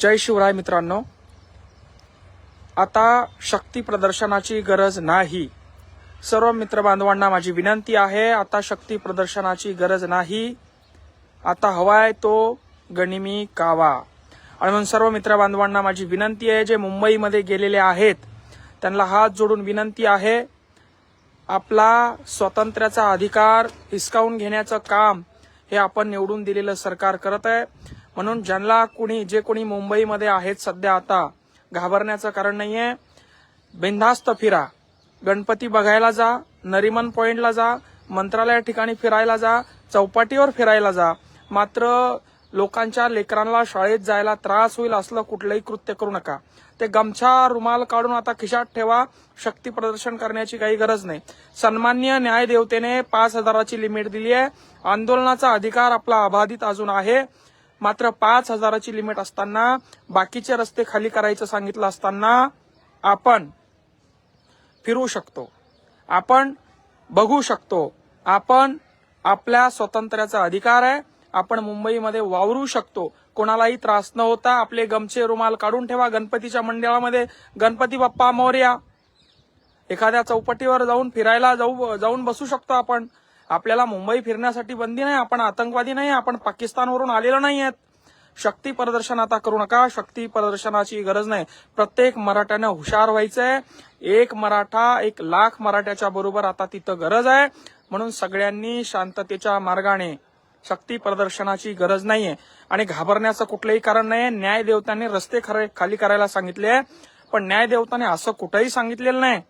जय शिवराय मित्रांनो. आता शक्ती प्रदर्शनाची गरज नाही. सर्व मित्रबांधवांना माझी विनंती आहे आता शक्ती प्रदर्शनाची गरज नाही. आता हवाय तो गणिमी कावा. आणि म्हणून सर्व मित्रबांधवांना माझी विनंती आहे जे मुंबईमध्ये गेलेले आहेत त्यांना हात जोडून विनंती आहे आपला स्वातंत्र्याचा अधिकार हिसकावून घेण्याचं काम हे आपण निवडून दिलेलं सरकार करत आहे. म्हणून ज्यांना कुणी जे कोणी मुंबईमध्ये आहेत सध्या आता घाबरण्याचं कारण नाहीये. बिनधास्त फिरा. गणपती बघायला जा नरिमन पॉइंटला जा मंत्रालया ठिकाणी फिरायला जा चौपाटीवर फिरायला जा. मात्र लोकांच्या लेकरांना शाळेत जायला त्रास होईल असलं कुठलंही कृत्य करू नका. ते गमछा रुमाल काढून आता खिशात ठेवा. शक्ती प्रदर्शन करण्याची काही गरज नाही. सन्मान्य न्यायदेवतेने पाच हजाराची लिमिट दिली आहे आंदोलनाचा अधिकार आपला अबाधित अजून आहे. मात्र पाच हजाराची लिमिट असताना बाकीचे रस्ते खाली करायचं सांगितलं असताना आपण फिरू शकतो. आपण बघू शकतो. आपण आपल्या स्वातंत्र्याचा अधिकार आहे. आपण मुंबईमध्ये वावरू शकतो. कोणालाही त्रास न होता आपले गमचे रुमाल काढून ठेवा. गणपतीच्या मंडळामध्ये गणपती बाप्पा मोर्या. एखाद्या चौपटीवर जाऊन फिरायला जाऊ जाऊन बसू शकतो आपण. आपल्याला मुंबई फिरण्यासाठी बंदी नाही आपण आतंकवादी नाही आपण पाकिस्तानवरून आलेलो नाही आहेत. शक्ती प्रदर्शन आता करू नका शक्ती प्रदर्शनाची गरज नाही. प्रत्येक मराठ्यानं हुशार व्हायचंय. एक मराठा एक लाख मराठ्याच्या बरोबर आता तिथं गरज आहे. म्हणून सगळ्यांनी शांततेच्या मार्गाने शक्ती प्रदर्शनाची गरज नाहीये. आणि घाबरण्याचं कुठलंही कारण नाही न्याय देवतांनी रस्ते खरे खाली करायला सांगितले पण न्याय देवताने असं कुठंही सांगितलेलं नाही.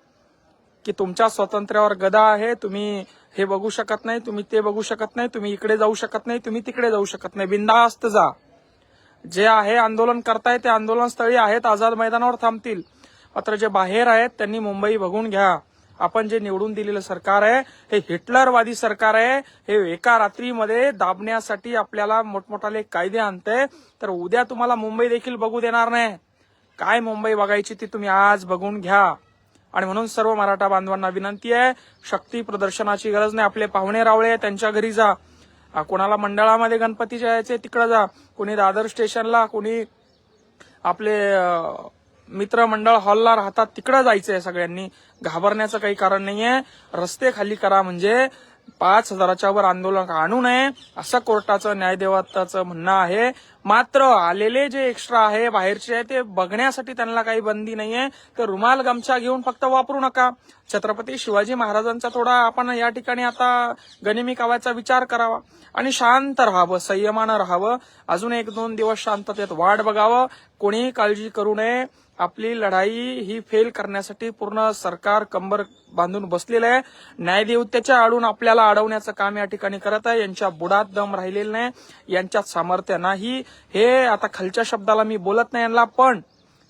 की तुमच्या स्वातंत्र्यावर गदा आहे तुम्ही हे बघू शकत नाही तुम्ही ते बघू शकत नाही तुम्ही इकडे जाऊ शकत नाही तुम्ही तिकडे जाऊ शकत नाही. बिंदास्त जा. जे आहे आंदोलन करताय ते आंदोलन स्थळी आहेत आझाद मैदानावर थांबतील. मात्र जे बाहेर आहेत त्यांनी मुंबई बघून घ्या. आपण जे निवडून दिलेलं सरकार आहे हे हिटलरवादी सरकार आहे हे एका रात्रीमध्ये दाबण्यासाठी आपल्याला मोठमोठाले कायदे आणते तर उद्या तुम्हाला मुंबई देखील बघू देणार नाही. काय मुंबई बघायची ती तुम्ही आज बघून घ्या. आणि म्हणून सर्व मराठा बांधवांना विनंती आहे शक्ती प्रदर्शनाची गरज नाही. आपले पाहुणे रावळे आहे, त्यांच्या घरी जा. कोणाला मंडळामध्ये गणपतीच्या यायचे तिकडे जा. कोणी दादर स्टेशनला कोणी आपले मित्रमंडळ हॉलला राहतात तिकडे जायचंय सगळ्यांनी. घाबरण्याचं काही कारण नाहीये. रस्ते खाली करा म्हणजे पाच हजाराच्या वर आंदोलन आणू नये असं कोर्टाचं न्यायदेवताचं म्हणणं आहे. मात्र आलेले जे एक्स्ट्रा आहे बाहेरचे आहे ते बघण्यासाठी त्यांना काही बंदी नाहीये. तर रुमाल गमछा घेऊन फक्त वापरू नका. छत्रपती शिवाजी महाराजांचा थोडा आपण या ठिकाणी आता गनिमी कावायचा विचार करावा. आणि शांत राहावं संयमानं राहावं. अजून एक दोन दिवस शांततेत वाढ बघावं. कोणीही काळजी करू नये. आपली लढाई ही फेल करण्यासाठी पूर्ण सरकार कंबर बांधून बसलेलं आहे. न्यायदेवतेच्या आडून आपल्याला अडवण्याचं काम या ठिकाणी करत आहे. यांच्या बुडात दम राहिलेलं नाही. यांच्यात सामर्थ्य नाही. हे आता खालच्या शब्दाला मी बोलत नाही यांना पण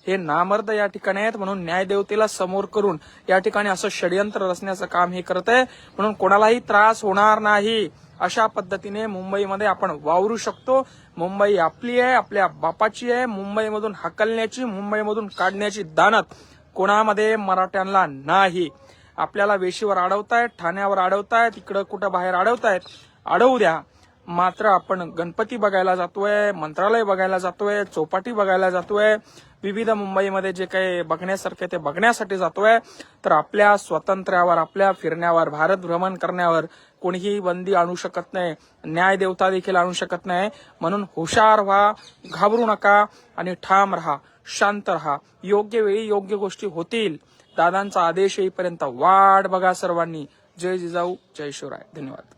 हे नामर्द या ठिकाणी आहेत म्हणून न्यायदेवतेला समोर करून या ठिकाणी असं षडयंत्र रचण्याचं काम हे करत आहे. म्हणून कोणालाही त्रास होणार नाही. अशा पद्धतीने मुंबईमध्ये आपण वावरू शकतो. मुंबई आपली आहे आपल्या बापाची आहे. मुंबईमधून हकलण्याची मुंबईमधून काढण्याची दानत कोणामध्ये मराठ्यांना नाही. आपल्याला वेशीवर अडवतायत ठाण्यावर अडवतायत इकडं कुठं बाहेर अडवतायत अडवू द्या. मात्र आपण गणपती बघायला जातोय मंत्रालय बघायला जातोय चौपाटी बघायला जातोय विविध मुंबईमध्ये जे काही बघण्यासारखे ते बघण्यासाठी जातोय. तर आपल्या स्वातंत्र्यावर आपल्या फिरण्यावर भारत भ्रमण करण्यावर कोणीही बंदी आणू शकत नाही न्याय देवता देखील आणू शकत नाही. म्हणून हुशार व्हा घाबरू नका आणि ठाम राहा शांत राहा. योग्य वेळी योग्य गोष्टी होतील. दादांचा आदेश येईपर्यंत वाट बघा सर्वांनी. जय जिजाऊ जय शिवराय. धन्यवाद.